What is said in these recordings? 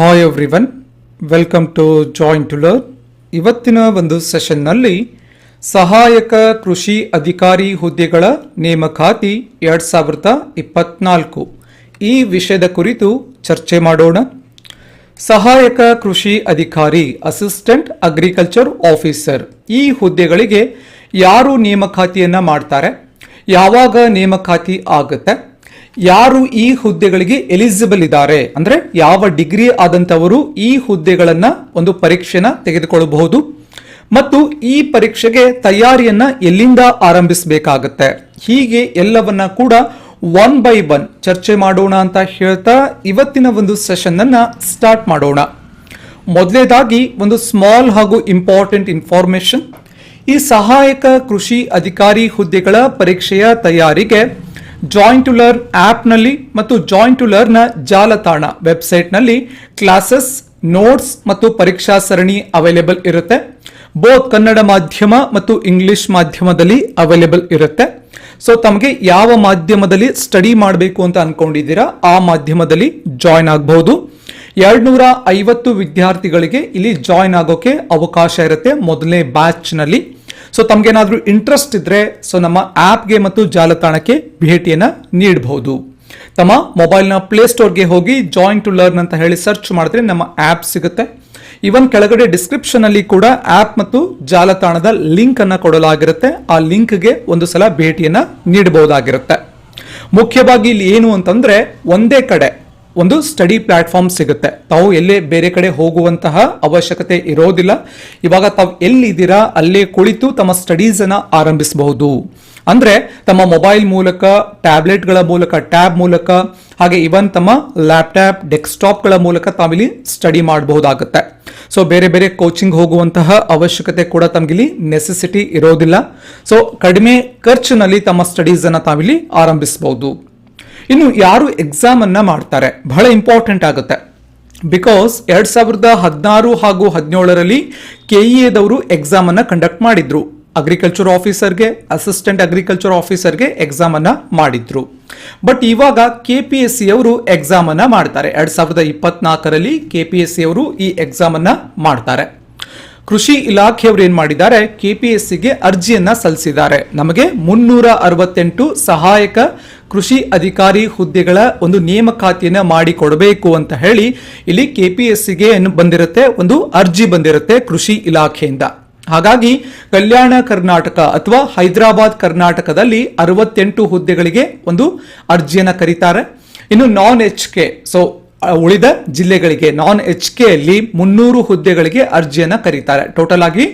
Hi everyone welcome to joint to learn ಇವತ್ತಿನ ಒಂದು ಸೆಷನ್ನಲ್ಲಿ ಸಹಾಯಕ ಕೃಷಿ ಅಧಿಕಾರಿ ಹುದ್ದೆಗಳ ನೇಮಕಾತಿ ಎರಡು ಸಾವಿರದ ಇಪ್ಪತ್ನಾಲ್ಕು. ಈ ವಿಷಯದ ಕುರಿತು ಚರ್ಚೆ ಮಾಡೋಣ. ಸಹಾಯಕ ಕೃಷಿ ಅಧಿಕಾರಿ ಅಸಿಸ್ಟೆಂಟ್ ಅಗ್ರಿಕಲ್ಚರ್ ಆಫೀಸರ್ ಈ ಹುದ್ದೆಗಳಿಗೆ ಯಾರು ನೇಮಕಾತಿಯನ್ನು ಮಾಡ್ತಾರೆ? ಯಾವಾಗ ನೇಮಕಾತಿ ಆಗುತ್ತೆ? ಯಾರು ಈ ಹುದ್ದೆಗಳಿಗೆ ಎಲಿಜಿಬಲ್ ಇದ್ದಾರೆ? ಅಂದ್ರೆ ಯಾವ ಡಿಗ್ರಿ ಆದಂತವರು ಈ ಹುದ್ದೆಗಳನ್ನ ಒಂದು ಪರೀಕ್ಷೆನ ತೆಗೆದುಕೊಳ್ಳಬಹುದು? ಮತ್ತು ಈ ಪರೀಕ್ಷೆಗೆ ತಯಾರಿಯನ್ನ ಎಲ್ಲಿಂದ ಆರಂಭಿಸಬೇಕಾಗತ್ತೆ? ಹೀಗೆ ಎಲ್ಲವನ್ನ ಕೂಡ ಒನ್ ಬೈ ಒನ್ ಚರ್ಚೆ ಮಾಡೋಣ ಅಂತ ಹೇಳ್ತಾ ಇವತ್ತಿನ ಒಂದು ಸೆಷನ್ ಅನ್ನ ಸ್ಟಾರ್ಟ್ ಮಾಡೋಣ. ಮೊದಲೇದಾಗಿ ಒಂದು ಸ್ಮಾಲ್ ಹಾಗೂ ಇಂಪಾರ್ಟೆಂಟ್ ಇನ್ಫಾರ್ಮೇಶನ್ ಈ ಸಹಾಯಕ ಕೃಷಿ ಅಧಿಕಾರಿ ಹುದ್ದೆಗಳ ಪರೀಕ್ಷೆಯ ತಯಾರಿಗೆ ಜಾಯಿನ್ ಟು ಲರ್ನ್ ಆ್ಯಪ್ನಲ್ಲಿ ಮತ್ತು ಜಾಯಿನ್ ಟು ಲರ್ನ್ನ ಜಾಲತಾಣ ವೆಬ್ಸೈಟ್ನಲ್ಲಿ ಕ್ಲಾಸಸ್ ನೋಟ್ಸ್ ಮತ್ತು ಪರೀಕ್ಷಾ ಸರಣಿ ಅವೈಲೇಬಲ್ ಇರುತ್ತೆ. ಬೋತ್ ಕನ್ನಡ ಮಾಧ್ಯಮ ಮತ್ತು ಇಂಗ್ಲಿಷ್ ಮಾಧ್ಯಮದಲ್ಲಿ ಅವೈಲೇಬಲ್ ಇರುತ್ತೆ. ಸೊ ತಮಗೆ ಯಾವ ಮಾಧ್ಯಮದಲ್ಲಿ ಸ್ಟಡಿ ಮಾಡಬೇಕು ಅಂತ ಅನ್ಕೊಂಡಿದ್ದೀರಾ, ಆ ಮಾಧ್ಯಮದಲ್ಲಿ ಜಾಯ್ನ್ ಆಗಬಹುದು. ಎರಡ್ನೂರ ಐವತ್ತು ವಿದ್ಯಾರ್ಥಿಗಳಿಗೆ ಇಲ್ಲಿ ಜಾಯ್ನ್ ಆಗೋಕೆ ಅವಕಾಶ ಇರುತ್ತೆ ಮೊದಲನೇ ಬ್ಯಾಚ್ನಲ್ಲಿ ಸೊ ತಮ್ಗೇನಾದ್ರೂ ಇಂಟ್ರೆಸ್ಟ್ ಇದ್ರೆ ಸೊ ನಮ್ಮ ಆ್ಯಪ್ಗೆ ಮತ್ತು ಜಾಲತಾಣಕ್ಕೆ ಭೇಟಿಯನ್ನ ನೀಡಬಹುದು ತಮ್ಮ ಮೊಬೈಲ್ನ ಪ್ಲೇಸ್ಟೋರ್ಗೆ ಹೋಗಿ ಜಾಯಿನ್ ಟು ಲರ್ನ್ ಅಂತ ಹೇಳಿ ಸರ್ಚ್ ಮಾಡಿದ್ರೆ ನಮ್ಮ ಆ್ಯಪ್ ಸಿಗುತ್ತೆ. ಇವನ್ ಕೆಳಗಡೆ ಡಿಸ್ಕ್ರಿಪ್ಷನ್ ಅಲ್ಲಿ ಕೂಡ ಆಪ್ ಮತ್ತು ಜಾಲತಾಣದ ಲಿಂಕ್ ಅನ್ನ ಕೊಡಲಾಗಿರುತ್ತೆ. ಆ ಲಿಂಕ್ಗೆ ಒಂದು ಸಲ ಭೇಟಿಯನ್ನ ನೀಡಬಹುದಾಗಿರುತ್ತೆ ಮುಖ್ಯವಾಗಿ ಇಲ್ಲಿ ಏನು ಅಂತಂದ್ರೆ, ಒಂದೇ ಕಡೆ ಒಂದು ಸ್ಟಡಿ ಪ್ಲಾಟ್ಫಾರ್ಮ್ ಸಿಗುತ್ತೆ. ತಾವು ಎಲ್ಲೇ ಬೇರೆ ಕಡೆ ಹೋಗುವಂತಹ ಅವಶ್ಯಕತೆ ಇರೋದಿಲ್ಲ. ಇವಾಗ ತಾವು ಎಲ್ಲಿದ್ದೀರಾ, ಅಲ್ಲೇ ಕುಳಿತು ತಮ್ಮ ಸ್ಟಡೀಸ್ ಅನ್ನ ಆರಂಭಿಸಬಹುದು. ಅಂದ್ರೆ ತಮ್ಮ ಮೊಬೈಲ್ ಮೂಲಕ, ಟ್ಯಾಬ್ಲೆಟ್ಗಳ ಮೂಲಕ, ಟ್ಯಾಬ್ ಮೂಲಕ, ಹಾಗೆ ಇವನ್ ತಮ್ಮ ಲ್ಯಾಪ್ಟಾಪ್, ಡೆಸ್ಕ್ಟಾಪ್ಗಳ ಮೂಲಕ ತಾವಿಲ್ಲಿ ಸ್ಟಡಿ ಮಾಡಬಹುದಾಗುತ್ತೆ. ಸೊ, ಬೇರೆ ಬೇರೆ ಕೋಚಿಂಗ್ ಹೋಗುವಂತಹ ಅವಶ್ಯಕತೆ ಕೂಡ ತಮಗಿಲ್ಲಿ ನೆಸೆಸಿಟಿ ಇರೋದಿಲ್ಲ. ಸೊ, ಕಡಿಮೆ ಖರ್ಚಿನಲ್ಲಿ ತಮ್ಮ ಸ್ಟಡೀಸ್ ಅನ್ನ ತಾವಿಲ್ಲಿ ಆರಂಭಿಸಬಹುದು. ಇನ್ನು ಯಾರು ಎಕ್ಸಾಮ್ ಅನ್ನ ಮಾಡ್ತಾರೆ? ಬಹಳ ಇಂಪಾರ್ಟೆಂಟ್ ಆಗುತ್ತೆ. ಬಿಕಾಸ್ ಎರಡ್ ಸಾವಿರದ ಹದಿನಾರು ಹಾಗೂ ಹದಿನೇಳರಲ್ಲಿ ಕೆಇಎದವರು ಎಕ್ಸಾಮ್ ಅನ್ನ ಕಂಡಕ್ಟ್ ಮಾಡಿದ್ರು. ಅಗ್ರಿಕಲ್ಚರ್ ಆಫೀಸರ್ಗೆ ಅಸಿಸ್ಟೆಂಟ್ ಅಗ್ರಿಕಲ್ಚರ್ ಆಫೀಸರ್ಗೆ ಎಕ್ಸಾಮ್ ಅನ್ನ ಮಾಡಿದ್ರು. ಬಟ್ ಇವಾಗ ಕೆ ಪಿ ಎಸ್ ಸಿ ಅವರು ಎಕ್ಸಾಮ್ ಅನ್ನ ಮಾಡ್ತಾರೆ. ಎರಡ್ ಸಾವಿರದ ಇಪ್ಪತ್ನಾಲ್ಕರಲ್ಲಿ ಕೆ ಪಿ ಎಸ್ ಸಿ ಅವರು ಈ ಎಕ್ಸಾಮ್ ಅನ್ನ ಮಾಡ್ತಾರೆ. ಕೃಷಿ ಇಲಾಖೆಯವರು ಏನ್ ಮಾಡಿದ್ದಾರೆ? ಕೆ ಪಿ ಎಸ್ ಸಿಗೆ ಅರ್ಜಿಯನ್ನ ಸಲ್ಲಿಸಿದ್ದಾರೆ ನಮಗೆ ಮುನ್ನೂರ ಅರವತ್ತೆಂಟು ಸಹಾಯಕ ಕೃಷಿ ಅಧಿಕಾರಿ ಹುದ್ದೆಗಳ ಒಂದು ನೇಮಕಾತಿಯನ್ನ ಮಾಡಿಕೊಡಬೇಕು ಅಂತ ಹೇಳಿ ಇಲ್ಲಿ ಕೆಪಿಎಸ್ಸಿಗೆ ಬಂದಿರುತ್ತೆ? ಒಂದು ಅರ್ಜಿ ಬಂದಿರುತ್ತೆ ಕೃಷಿ ಇಲಾಖೆಯಿಂದ. ಹಾಗಾಗಿ ಕಲ್ಯಾಣ ಕರ್ನಾಟಕ ಅಥವಾ ಹೈದರಾಬಾದ್ ಕರ್ನಾಟಕದಲ್ಲಿ ಅರವತ್ತೆಂಟು ಹುದ್ದೆಗಳಿಗೆ ಒಂದು ಅರ್ಜಿಯನ್ನ ಕರೀತಾರೆ. ಇನ್ನು ನಾನ್ ಎಚ್ ಕೆ ಸೊ ಉಳಿದ ಜಿಲ್ಲೆಗಳಿಗೆ ನಾನ್ ಎಚ್ ಕೆ ಅಲ್ಲಿ ಮುನ್ನೂರು ಹುದ್ದೆಗಳಿಗೆ ಅರ್ಜಿಯನ್ನ ಕರೀತಾರೆ. ಟೋಟಲ್ ಆಗಿ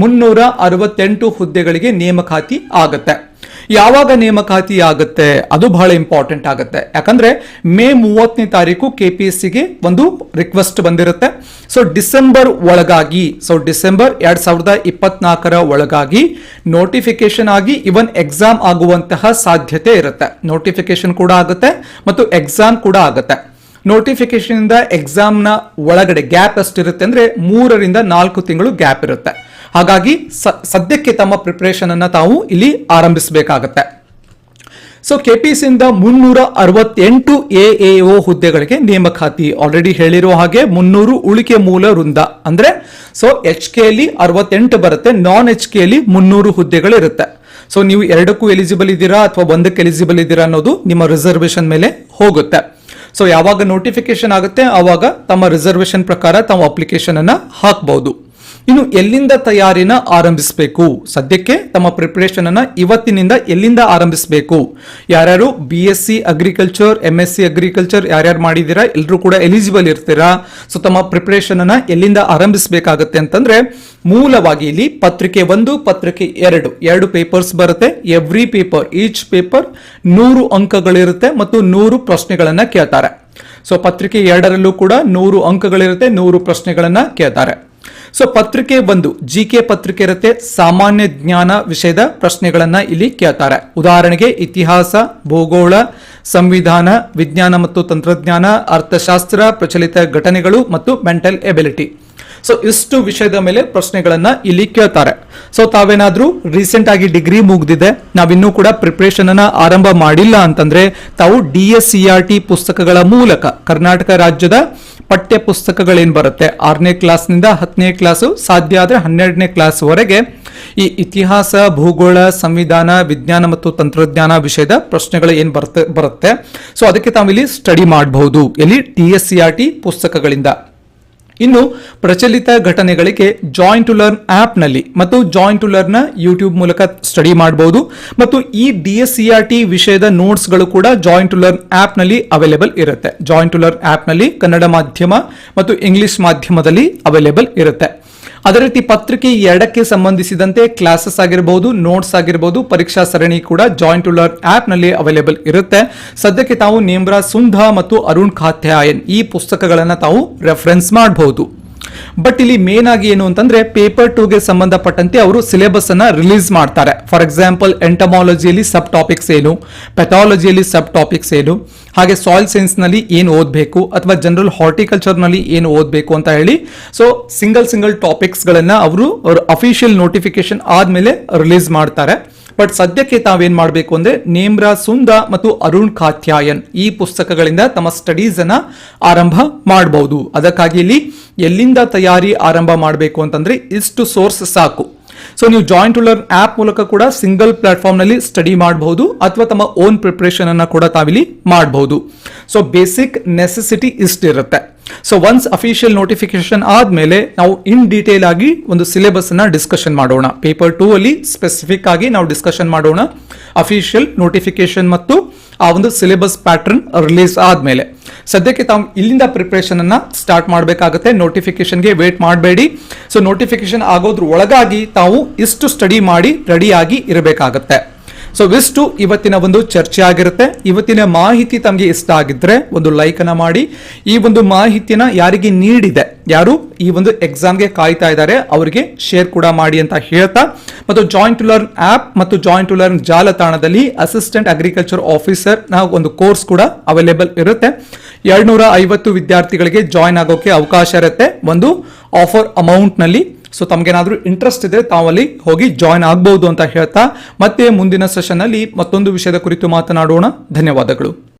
ಮುನ್ನೂರ ಅರವತ್ತೆಂಟು ಹುದ್ದೆಗಳಿಗೆ ನೇಮಕಾತಿ ಆಗತ್ತೆ. ಯಾವಾಗ ನೇಮಕಾತಿ ಆಗುತ್ತೆ? ಅದು ಬಹಳ ಇಂಪಾರ್ಟೆಂಟ್ ಆಗುತ್ತೆ. ಯಾಕಂದ್ರೆ ಮೇ ಮೂವತ್ತನೇ ತಾರೀಕು ಕೆ ಪಿ ಒಂದು ರಿಕ್ವೆಸ್ಟ್ ಬಂದಿರುತ್ತೆ. ಸೊ ಡಿಸೆಂಬರ್ ಒಳಗಾಗಿ ಸೊ ಡಿಸೆಂಬರ್ ಎರಡ್ ಸಾವಿರದ ಇಪ್ಪತ್ನಾಲ್ಕರ ಒಳಗಾಗಿ ನೋಟಿಫಿಕೇಶನ್ ಆಗಿ ಇವನ್ ಎಕ್ಸಾಮ್ ಆಗುವಂತಹ ಸಾಧ್ಯತೆ ಇರುತ್ತೆ. ನೋಟಿಫಿಕೇಶನ್ ಕೂಡ ಆಗುತ್ತೆ ಮತ್ತು ಎಕ್ಸಾಮ್ ಕೂಡ ಆಗುತ್ತೆ. ನೋಟಿಫಿಕೇಶನ್ ಇಂದ ಎಕ್ಸಾಮ್ನ ಒಳಗಡೆ ಗ್ಯಾಪ್ ಅಷ್ಟಿರುತ್ತೆ ಅಂದ್ರೆ ಮೂರರಿಂದ ನಾಲ್ಕು ತಿಂಗಳು ಗ್ಯಾಪ್ ಇರುತ್ತೆ. ಹಾಗಾಗಿ ಸದ್ಯಕ್ಕೆ ತಮ್ಮ ಪ್ರಿಪರೇಷನ್ ಅನ್ನ ತಾವು ಇಲ್ಲಿ ಆರಂಭಿಸಬೇಕಾಗತ್ತೆ. ಸೊ ಕೆಪಿಸಿಯಿಂದ ಮುನ್ನೂರ ಅರವತ್ತೆಂಟು ಎ ಎ ಒ ಹುದ್ದೆಗಳಿಗೆ ನೇಮಕಾತಿ ಆಲ್ರೆಡಿ ಹೇಳಿರೋ ಹಾಗೆ ಮುನ್ನೂರು ಉಳಿಕೆ ಮೂಲ ವೃಂದ. ಅಂದ್ರೆ ಸೊ ಎಚ್ ಕೆ ಅಲ್ಲಿ ಅರವತ್ತೆಂಟು ಬರುತ್ತೆ ನಾನ್ ಎಚ್ ಕೆ ಅಲ್ಲಿ ಮುನ್ನೂರು ಹುದ್ದೆಗಳಿರುತ್ತೆ. ಸೊ ನೀವು ಎರಡಕ್ಕೂ ಎಲಿಜಿಬಲ್ ಇದ್ದೀರಾ ಅಥವಾ ಒಂದಕ್ಕೆ ಎಲಿಜಿಬಲ್ ಇದ್ದೀರಾ ಅನ್ನೋದು ನಿಮ್ಮ ರಿಸರ್ವೇಶನ್ ಮೇಲೆ ಹೋಗುತ್ತೆ. ಸೊ ಯಾವಾಗ ನೋಟಿಫಿಕೇಶನ್ ಆಗುತ್ತೆ ಆವಾಗ ತಮ್ಮ ರಿಸರ್ವೇಶನ್ ಪ್ರಕಾರ ತಾವು ಅಪ್ಲಿಕೇಶನ್ ಅನ್ನ ಹಾಕಬಹುದು ಇನ್ನು ಎಲ್ಲಿಂದ ತಯಾರಿನ ಆರಂಭಿಸಬೇಕು? ಸದ್ಯಕ್ಕೆ ತಮ್ಮ ಪ್ರಿಪರೇಷನ್ ಅನ್ನ ಇವತ್ತಿನಿಂದ ಎಲ್ಲಿಂದ ಆರಂಭಿಸಬೇಕು? ಯಾರ್ಯಾರು B S C agriculture M S C agriculture ಯಾರ್ಯಾರು ಮಾಡಿದ್ದೀರಾ ಎಲ್ಲರೂ ಕೂಡ ಎಲಿಜಿಬಲ್ ಇರ್ತೀರಾ? ಸೊ ತಮ್ಮ ಪ್ರಿಪರೇಷನ್ ಅನ್ನ ಎಲ್ಲಿಂದ ಆರಂಭಿಸಬೇಕಾಗತ್ತೆ ಅಂತಂದ್ರೆ, ಮೂಲವಾಗಿ ಇಲ್ಲಿ ಪತ್ರಿಕೆ ಒಂದು, ಪತ್ರಿಕೆ ಎರಡು ಎರಡು ಪೇಪರ್ಸ್ ಬರುತ್ತೆ. ಎವ್ರಿ ಪೇಪರ್ ಈಚ್ ಪೇಪರ್ ನೂರು ಅಂಕಗಳಿರುತ್ತೆ ಮತ್ತು ನೂರು ಪ್ರಶ್ನೆಗಳನ್ನ ಕೇಳ್ತಾರೆ. ಸೊ ಪತ್ರಿಕೆ ಎರಡರಲ್ಲೂ ಕೂಡ ನೂರು ಅಂಕಗಳಿರುತ್ತೆ, ನೂರು ಪ್ರಶ್ನೆಗಳನ್ನ ಕೇಳ್ತಾರೆ. ಸೊ ಪತ್ರಿಕೆ ಒಂದು ಜಿ ಕೆ ಪತ್ರಿಕೆ ಇರುತ್ತೆ ಸಾಮಾನ್ಯ ಜ್ಞಾನ ವಿಷಯದ ಪ್ರಶ್ನೆಗಳನ್ನ ಇಲ್ಲಿ ಕೇಳ್ತಾರೆ ಉದಾಹರಣೆಗೆ ಇತಿಹಾಸ ಭೂಗೋಳ ಸಂವಿಧಾನ ವಿಜ್ಞಾನ ಮತ್ತು ತಂತ್ರಜ್ಞಾನ ಅರ್ಥಶಾಸ್ತ್ರ ಪ್ರಚಲಿತ ಘಟನೆಗಳು ಮತ್ತು ಮೆಂಟಲ್ ಎಬಿಲಿಟಿ ಸೊ ಇಷ್ಟು ವಿಷಯದ ಮೇಲೆ ಪ್ರಶ್ನೆಗಳನ್ನ ಇಲ್ಲಿ ಕೇಳ್ತಾರೆ ಸೊ ತಾವೇನಾದ್ರೂ ರೀಸೆಂಟ್ ಆಗಿ ಡಿಗ್ರಿ ಮುಗ್ದಿದೆ ನಾವಿನ್ನೂ ಕೂಡ ಪ್ರಿಪರೇಷನ್ ಅನ್ನ ಆರಂಭ ಮಾಡಿಲ್ಲ ಅಂತಂದ್ರೆ ತಾವು ಡಿ ಸಿ ಆರ್ ಟಿ ಪುಸ್ತಕಗಳ ಮೂಲಕ ಕರ್ನಾಟಕ ರಾಜ್ಯದ ಪಠ್ಯ ಪುಸ್ತಕಗಳೇನು ಬರುತ್ತೆ? ಆರನೇ ಕ್ಲಾಸ್ನಿಂದ ಹತ್ತನೇ ಕ್ಲಾಸು, ಸಾಧ್ಯ ಆದರೆ ಹನ್ನೆರಡನೇ ಕ್ಲಾಸ್ವರೆಗೆ ಈ ಇತಿಹಾಸ, ಭೂಗೋಳ, ಸಂವಿಧಾನ, ವಿಜ್ಞಾನ ಮತ್ತು ತಂತ್ರಜ್ಞಾನ ವಿಷಯದ ಪ್ರಶ್ನೆಗಳು ಏನು ಬರುತ್ತೆ ಬರುತ್ತೆ? ಸೊ ಅದಕ್ಕೆ ತಾವಿಲ್ಲಿ ಸ್ಟಡಿ ಮಾಡಬಹುದು. ಎಲ್ಲಿ? T S C R T ಪುಸ್ತಕಗಳಿಂದ. ಇನ್ನು ಪ್ರಚಲಿತ ಘಟನೆಗಳಿಗೆ ಜಾಯಿಂಟ್ ಟು ಲರ್ನ್ ಆ್ಯಪ್ನಲ್ಲಿ ಮತ್ತು ಜಾಯಿಂಟ್ ಟು ಲರ್ನ್ ಯೂಟ್ಯೂಬ್ ಮೂಲಕ ಸ್ಟಡಿ ಮಾಡಬಹುದು ಮತ್ತು ಈ D S C R T ವಿಷಯದ ನೋಟ್ಸ್ಗಳು ಕೂಡ ಜಾಯಿಂಟ್ ಟು ಲರ್ನ್ ಆ್ಯಪ್ನಲ್ಲಿ ಅವೈಲೇಬಲ್ ಇರುತ್ತೆ. ಜಾಯಿಂಟ್ ಟು ಲರ್ನ್ ಆ್ಯಪ್ನಲ್ಲಿ ಕನ್ನಡ ಮಾಧ್ಯಮ ಮತ್ತು ಇಂಗ್ಲಿಷ್ ಮಾಧ್ಯಮದಲ್ಲಿ ಅವೈಲೇಬಲ್ ಇರುತ್ತೆ. ಅದೇ ರೀತಿ ಪತ್ರಿಕೆ ಎರಡಕ್ಕೆ ಸಂಬಂಧಿಸಿದಂತೆ ಕ್ಲಾಸಸ್ ಆಗಿರಬಹುದು ನೋಟ್ಸ್ ಆಗಿರಬಹುದು ಪರೀಕ್ಷಾ ಸರಣಿ ಕೂಡ ಜಾಯಿಂಟ್ ಟು ಲರ್ನ್ ಆಪ್ನಲ್ಲಿ ಅವೈಲೇಬಲ್ ಇರುತ್ತೆ. ಸದ್ಯಕ್ಕೆ ತಾವು ನೇಮ್ರಾ ಸುಂಧಾ ಮತ್ತು ಅರುಣ್ ಖಾತ್ಯಾಯನ್ ಈ ಪುಸ್ತಕಗಳನ್ನು ತಾವು ರೆಫರೆನ್ಸ್ ಮಾಡಬಹುದು ಬಟ್ ಇಲ್ಲಿ ಮೇನ್ ಆಗಿ ಏನು ಅಂತಂದ್ರೆ ಪೇಪರ್ ಟೂಗೆ ಸಂಬಂಧಪಟ್ಟಂತೆ ಅವರು ಸಿಲೆಬಸ್ ಅನ್ನ ರಿಲೀಸ್ ಮಾಡ್ತಾರೆ. ಫಾರ್ ಎಕ್ಸಾಂಪಲ್ ಎಂಟಮಾಲಜಿಯಲ್ಲಿ ಸಬ್ ಟಾಪಿಕ್ಸ್ ಏನು ಪೆಥಾಲಜಿಯಲ್ಲಿ ಸಬ್ ಟಾಪಿಕ್ಸ್ ಏನು, ಹಾಗೆ ಸಾಯಿಲ್ ಸೈನ್ಸ್ನಲ್ಲಿ ಏನು ಓದಬೇಕು, ಅಥವಾ ಜನರಲ್ ಹಾರ್ಟಿಕಲ್ಚರ್ನಲ್ಲಿ ಏನು ಓದಬೇಕು ಅಂತ ಹೇಳಿ ಸೊ ಸಿಂಗಲ್ ಸಿಂಗಲ್ ಟಾಪಿಕ್ಸ್ ಗಳನ್ನ ಅವರು ಅಫಿಷಿಯಲ್ ನೋಟಿಫಿಕೇಶನ್ ಆದ್ಮೇಲೆ ರಿಲೀಸ್ ಮಾಡ್ತಾರೆ. ಬಟ್ ಸದ್ಯಕ್ಕೆ ತಾವೇನ್ ಮಾಡಬೇಕು ಅಂದ್ರೆ ನೇಮ್ರಾ ಸುಂದ ಮತ್ತು ಅರುಣ್ ಕಾತ್ಯಾಯನ್ ಈ ಪುಸ್ತಕಗಳಿಂದ ತಮ್ಮ ಸ್ಟಡೀಸ್ ಅನ್ನ ಆರಂಭ ಮಾಡಬಹುದು ಅದಕ್ಕಾಗಿ ಇಲ್ಲಿ ಎಲ್ಲಿಂದ ತಯಾರಿ ಆರಂಭ ಮಾಡಬೇಕು ಅಂತಂದ್ರೆ ಇಷ್ಟು ಸೋರ್ಸ್ ಸಾಕು. ಸೊ ನೀವು ಜಾಯಿಂಟ್ ಟು ಲರ್ನ್ ಆಪ್ ಮೂಲಕ ಕೂಡ ಸಿಂಗಲ್ ಪ್ಲಾಟ್ಫಾರ್ಮ್ನಲ್ಲಿ ಸ್ಟಡಿ ಮಾಡಬಹುದು ಅಥವಾ ತಮ್ಮ ಓನ್ ಪ್ರಿಪರೇಷನ್ ಅನ್ನ ಕೂಡ ತಾವಿಲ್ಲಿ ಮಾಡಬಹುದು ಸೊ ಬೇಸಿಕ್ ನೆಸೆಸಿಟಿ ಇಷ್ಟಿರುತ್ತೆ. ಸೊ ಒನ್ಸ್ ಅಫಿಷಿಯಲ್ ನೋಟಿಫಿಕೇಶನ್ ಆದಮೇಲೆ ನಾವು ಇನ್ ಡೀಟೇಲ್ ಆಗಿ ಒಂದು ಸಿಲೆಬಸ್ ಅನ್ನ ಡಿಸ್ಕಷನ್ ಮಾಡೋಣ. ಪೇಪರ್ ಟೂ ಅಲ್ಲಿ ಸ್ಪೆಸಿಫಿಕ್ ಆಗಿ ನಾವು ಡಿಸ್ಕಷನ್ ಮಾಡೋಣ. ಅಫಿಷಿಯಲ್ ನೋಟಿಫಿಕೇಶನ್ ಮತ್ತು ಆ ಒಂದು ಸಿಲೆಬಸ್ ಪ್ಯಾಟರ್ನ್ ರಿಲೀಸ್ ಆದಮೇಲೆ. ಸದ್ಯಕ್ಕೆ ತಾವು ಇಲ್ಲಿಂದ ಪ್ರಿಪರೇಷನ್ ಅನ್ನ ಸ್ಟಾರ್ಟ್ ಮಾಡಬೇಕಾಗುತ್ತೆ. ನೋಟಿಫಿಕೇಶನ್ಗೆ ವೇಟ್ ಮಾಡಬೇಡಿ. ಸೊ ನೋಟಿಫಿಕೇಶನ್ ಆಗೋದ್ರ ಒಳಗಾಗಿ ತಾವು ಇಷ್ಟು ಸ್ಟಡಿ ಮಾಡಿ ರೆಡಿಯಾಗಿ ಇರಬೇಕಾಗತ್ತೆ. ಸೊ ಇಷ್ಟು ಇವತ್ತಿನ ಒಂದು ಚರ್ಚೆ ಆಗಿರುತ್ತೆ. ಇವತ್ತಿನ ಮಾಹಿತಿ ತಮಗೆ ಇಷ್ಟ ಆಗಿದ್ರೆ ಒಂದು ಲೈಕ್ ಅನ್ನ ಮಾಡಿ. ಈ ಒಂದು ಮಾಹಿತಿನ ಯಾರಿಗೆ ನೀಡಿದೆ? ಯಾರು? ಈ ಒಂದು ಎಕ್ಸಾಮ್ಗೆ ಕಾಯ್ತಾ ಇದ್ದಾರೆ. ಅವರಿಗೆ ಶೇರ್ ಕೂಡ ಮಾಡಿ ಅಂತ ಹೇಳ್ತಾ. ಮತ್ತು ಜಾಯಿಂಟ್ ಟು ಲರ್ನ್ ಆಪ್ ಮತ್ತು ಜಾಯಿಂಟ್ ಟು ಲರ್ನ್ ಜಾಲತಾಣದಲ್ಲಿ ಅಸಿಸ್ಟೆಂಟ್ ಅಗ್ರಿಕಲ್ಚರ್ ಆಫೀಸರ್ನ ಒಂದು ಕೋರ್ಸ್ ಕೂಡ ಅವೈಲೇಬಲ್ ಇರುತ್ತೆ. ಎರಡ್ನೂರ ಐವತ್ತು ವಿದ್ಯಾರ್ಥಿಗಳಿಗೆ ಜಾಯಿನ್ ಆಗೋಕೆ ಅವಕಾಶ ಇರುತ್ತೆ. ಒಂದು ಆಫರ್ ಅಮೌಂಟ್ನಲ್ಲಿ. ಸೊ ತಮಗೇನಾದರೂ ಇಂಟ್ರೆಸ್ಟ್ ಇದ್ರೆ ತಾವಲ್ಲಿ ಹೋಗಿ ಜಾಯ್ನ್ ಆಗಬಹುದು ಅಂತ ಹೇಳ್ತಾ ಮತ್ತೆ ಮುಂದಿನ ಸೆಷನ್ ಅಲ್ಲಿ ಮತ್ತೊಂದು ವಿಷಯದ ಕುರಿತು ಮಾತನಾಡೋಣ. ಧನ್ಯವಾದಗಳು.